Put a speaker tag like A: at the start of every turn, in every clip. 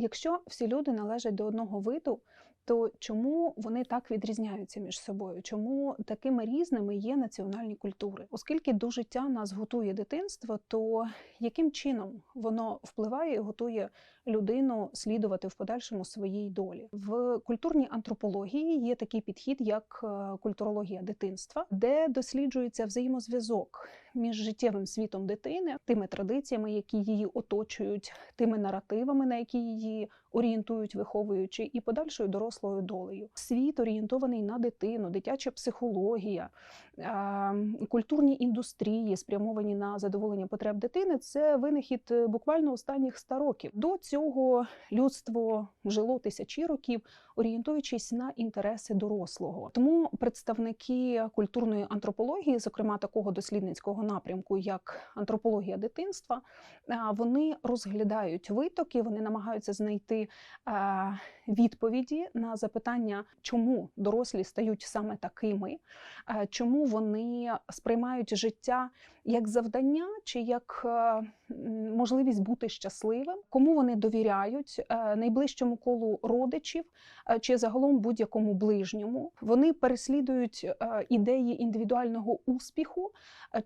A: Якщо всі люди належать до одного виду, то чому вони так відрізняються між собою? Чому такими різними є національні культури? Оскільки до життя нас готує дитинство, то яким чином воно впливає і готує людину слідувати в подальшому своїй долі? В культурній антропології є такий підхід, як е, культурологія дитинства, де досліджується взаємозв'язок між життєвим світом дитини, тими традиціями, які її оточують, тими наративами, на які її орієнтують, виховуючи, і подальшою дорослою долею. Світ орієнтований на дитину, дитяча психологія, культурні індустрії, спрямовані на задоволення потреб дитини. Це винахід е, буквально останніх 100 років. До цього людство жило тисячі років, орієнтуючись на інтереси дорослого. Тому представники культурної антропології, зокрема такого дослідницького напрямку, як антропологія дитинства, вони розглядають витоки, вони намагаються знайти е, відповіді на запитання, чому дорослі стають саме такими, чому вони сприймають життя як завдання чи як е, можливість бути щасливим, кому вони довіряють е, найближчому колу родичів е, чи загалом будь-якому ближньому. Вони переслідують ідеї індивідуального успіху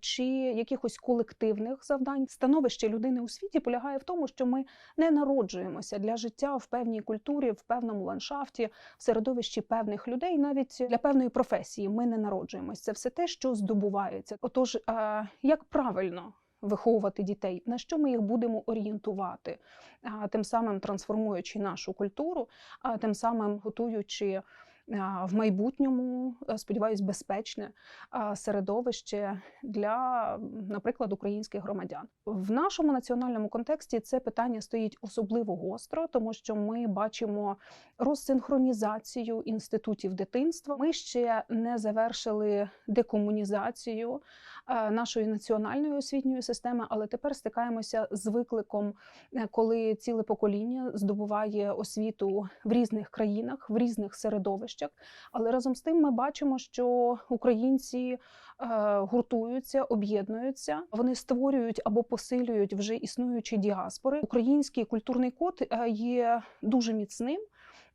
A: чи якихось колективних завдань. Становище людини у світі полягає в тому, що ми не народжуємося для життя в певній культурі, в певному ландшафті, в середовищі певних людей, навіть для певної професії. Ми не народжуємося. Це все те, що здобувається. Отож, як правильно. Виховувати дітей, на що ми їх будемо орієнтувати, тим самим трансформуючи нашу культуру, тим самим готуючи в майбутньому, е, сподіваюсь, безпечне середовище для, наприклад, українських громадян. В нашому національному контексті це питання стоїть особливо гостро, тому що ми бачимо розсинхронізацію інститутів дитинства. Ми ще не завершили декомунізацію е, нашої національної освітньої системи, але тепер стикаємося з викликом, е, коли ціле покоління здобуває освіту в різних країнах, в різних середовищах. Але разом з тим ми бачимо, що українці е, гуртуються, об'єднуються, вони створюють або посилюють вже існуючі діаспори. Український культурний код е, є дуже міцним.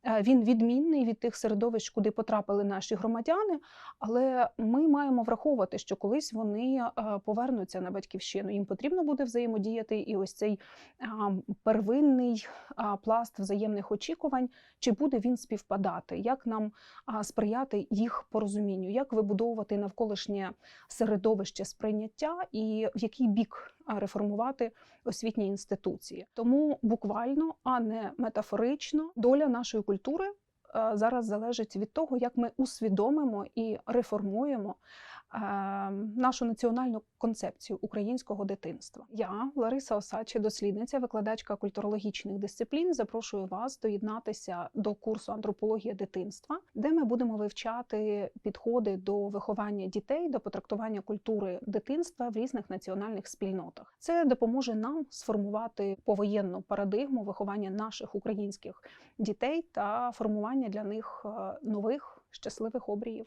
A: Е, Він відмінний від тих середовищ, куди потрапили наші громадяни. Але ми маємо враховувати, що колись вони е, повернуться на батьківщину. Їм потрібно буде взаємодіяти, і ось цей первинний пласт взаємних очікувань, чи буде він співпадати, як нам сприяти їх порозумінню, як вибудовувати навколишнє середовище сприйняття, і в який бік реформувати освітні інституції. Тому буквально, а не метафорично, доля нашої культури е, зараз залежить від того, як ми усвідомимо і реформуємо нашу національну концепцію українського дитинства. Я, Лариса Осачі, дослідниця, викладачка культурологічних дисциплін, запрошую вас доєднатися до курсу антропологія дитинства, де ми будемо вивчати підходи до виховання дітей, до потрактування культури дитинства в різних національних спільнотах. Це допоможе нам сформувати повоєнну парадигму виховання наших українських дітей та формування для них е, нових щасливих обріїв.